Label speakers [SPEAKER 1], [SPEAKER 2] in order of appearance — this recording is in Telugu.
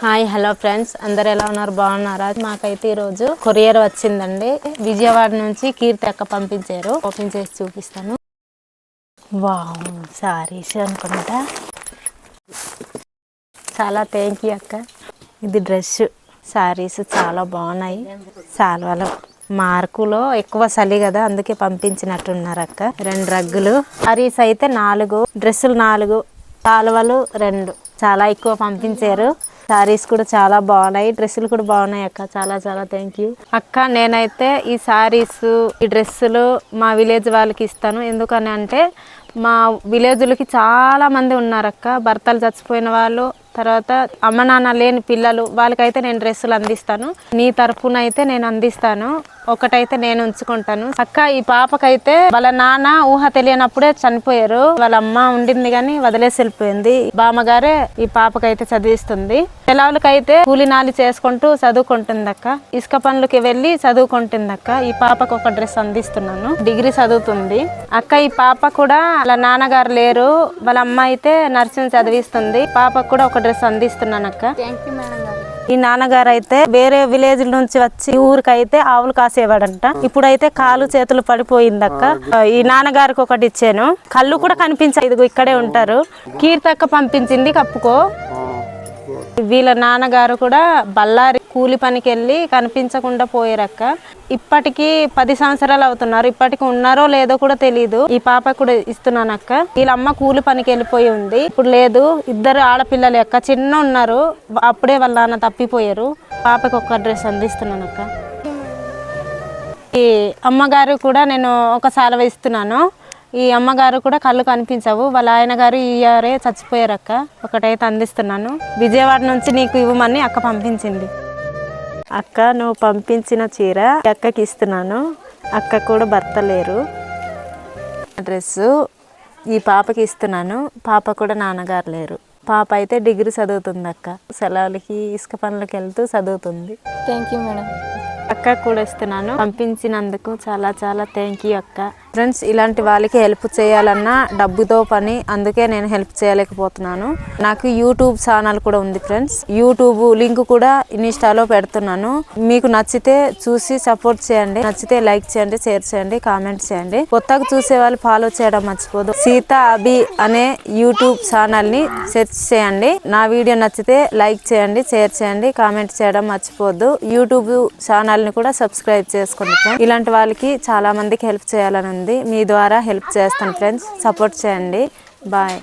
[SPEAKER 1] Hi hello friends. అందరు ఎలా ఉన్నారు? బాగున్నారా? మాకైతే ఈరోజు కొరియర్ వచ్చిందండి. విజయవాడ నుంచి కీర్తి అక్క పంపించారు. ఓపెన్ చేసి చూపిస్తాను. వావ్ సారీస్ అనుకుంటా. చాలా థ్యాంక్ యూ అక్క. ఇది డ్రెస్ సారీస్ చాలా బాగున్నాయి. సాల్వాలు మార్కులో ఎక్కువ చలి కదా అందుకే పంపించినట్టున్నారు అక్క. రెండు రగ్గులు. సారీస్ అయితే నాలుగు డ్రెస్సులు నాలుగు సాల్వలు రెండు. చాలా ఎక్కువ పంపించారు. సారీస్ కూడా చాలా బాగున్నాయి. డ్రెస్సులు కూడా బాగున్నాయి అక్క. చాలా చాలా థ్యాంక్ యూ అక్క నేనైతే ఈ సారీస్ ఈ డ్రెస్సులు మా విలేజ్ వాళ్ళకి ఇస్తాను. ఎందుకని అంటే మా విలేజ్లకి చాలా మంది ఉన్నారు అక్క. భర్తలు చచ్చిపోయిన వాళ్ళు తర్వాత అమ్మ నాన్న లేని పిల్లలు వాళ్ళకైతే నేను డ్రెస్సులు అందిస్తాను. నీ తరపున అయితే నేను అందిస్తాను. ఒకటైతే నేను ఉంచుకుంటాను. అక్క ఈ పాపకైతే వాళ్ళ నాన్న ఊహ తెలియనప్పుడే చనిపోయారు. వాళ్ళ అమ్మ ఉండింది కానీ వదిలేసి వెళ్ళిపోయింది. బామ్మగారే ఈ పాపకైతే చదివిస్తుంది. పిల్లలకైతే కూలినాలి చేసుకుంటూ చదువుకుంటుంది అక్క. ఇసుక పనులకి వెళ్ళి చదువుకుంటుంది అక్క. ఈ పాపకు ఒక డ్రెస్ అందిస్తున్నాను. డిగ్రీ చదువుతుంది. అక్క ఈ పాప కూడా వాళ్ళ నాన్నగారు లేరు. వాళ్ళ అమ్మ అయితే నర్సింగ్ చదివిస్తుంది. పాపకు కూడా ఒక డ్రెస్ అందిస్తున్నాను అక్క. ఈ నాన్నగారు అయితే వేరే విలేజ్ నుంచి వచ్చి ఈ ఊరికైతే ఆవులు కాసేవాడంట. ఇప్పుడైతే కాలు చేతులు పడిపోయిందక్క. ఈ నాన్నగారికి ఒకటి ఇచ్చాను. కళ్ళు కూడా కనిపించాయి ఇదిగో ఇక్కడే ఉంటారు. కీర్తక్క పంపించింది కప్పుకో. వీళ్ళ నాన్నగారు కూడా బళ్ళారి కూలి పనికి వెళ్ళి కనిపించకుండా పోయారక్క. ఇప్పటికీ పది సంవత్సరాలు అవుతున్నారు. ఇప్పటికి ఉన్నారో లేదో కూడా తెలియదు ఈ పాప కూడా ఇస్తున్నాను అక్క వీళ్ళ అమ్మ కూలి పనికి వెళ్ళిపోయి ఉంది. ఇప్పుడు లేదు ఇద్దరు ఆడపిల్లలు అక్క. చిన్న ఉన్నారు. అప్పుడే వాళ్ళ నాన్న తప్పిపోయారు. పాపకి ఒక డ్రెస్ అందిస్తున్నాను అక్క ఈ అమ్మగారు కూడా నేను ఒక సాలవ ఇస్తున్నాను. ఈ అమ్మగారు కూడా కళ్ళు కనిపించవు. వాళ్ళ ఆయన గారు ఈ ఇయరే చచ్చిపోయారు అక్క ఒకటైతే అందిస్తున్నాను. విజయవాడ నుంచి నీకు ఇవ్వమని అక్క పంపించింది. అక్క నువ్వు పంపించిన చీర అక్కకి ఇస్తున్నాను. అక్క కూడా భర్త లేరు డ్రెస్సు ఈ పాపకి ఇస్తున్నాను. పాప కూడా నాన్నగారు లేరు. పాప అయితే డిగ్రీ చదువుతుంది అక్క. సెలవులకి ఇసుక పనులకి వెళ్తూ చదువుతుంది.
[SPEAKER 2] థ్యాంక్ యూ మేడం
[SPEAKER 1] అక్క కూడా ఇస్తున్నాను. పంపించినందుకు చాలా చాలా థ్యాంక్ యూ అక్క. ఫ్రెండ్స్ ఇలాంటి వాళ్ళకి హెల్ప్ చేయాలన్నా డబ్బుతో పని అందుకే నేను హెల్ప్ చేయలేకపోతున్నాను. నాకు యూట్యూబ్ ఛానల్ కూడా ఉంది ఫ్రెండ్స్ యూట్యూబ్ లింక్ కూడా ఇన్స్టాలో పెడుతున్నాను. మీకు నచ్చితే చూసి సపోర్ట్ చేయండి. నచ్చితే లైక్ చేయండి షేర్ చేయండి కామెంట్ చేయండి. కొత్తగా చూసే వాళ్ళు ఫాలో చేయడం మర్చిపోదు. సీత అభి అనే యూట్యూబ్ ఛానల్ని సెర్చ్ చేయండి. నా వీడియో నచ్చితే లైక్ చేయండి షేర్ చేయండి కామెంట్ చేయడం మర్చిపోద్దు. యూట్యూబ్ ఛానల్ ఛానల్ని కూడా సబ్స్క్రైబ్ చేసుకోండి ఫ్రెండ్స్ ఇలాంటి వాళ్ళకి చాలామందికి హెల్ప్ చేయాలని ఉంది. మీ ద్వారా హెల్ప్ చేస్తాను ఫ్రెండ్స్ సపోర్ట్ చేయండి. బాయ్.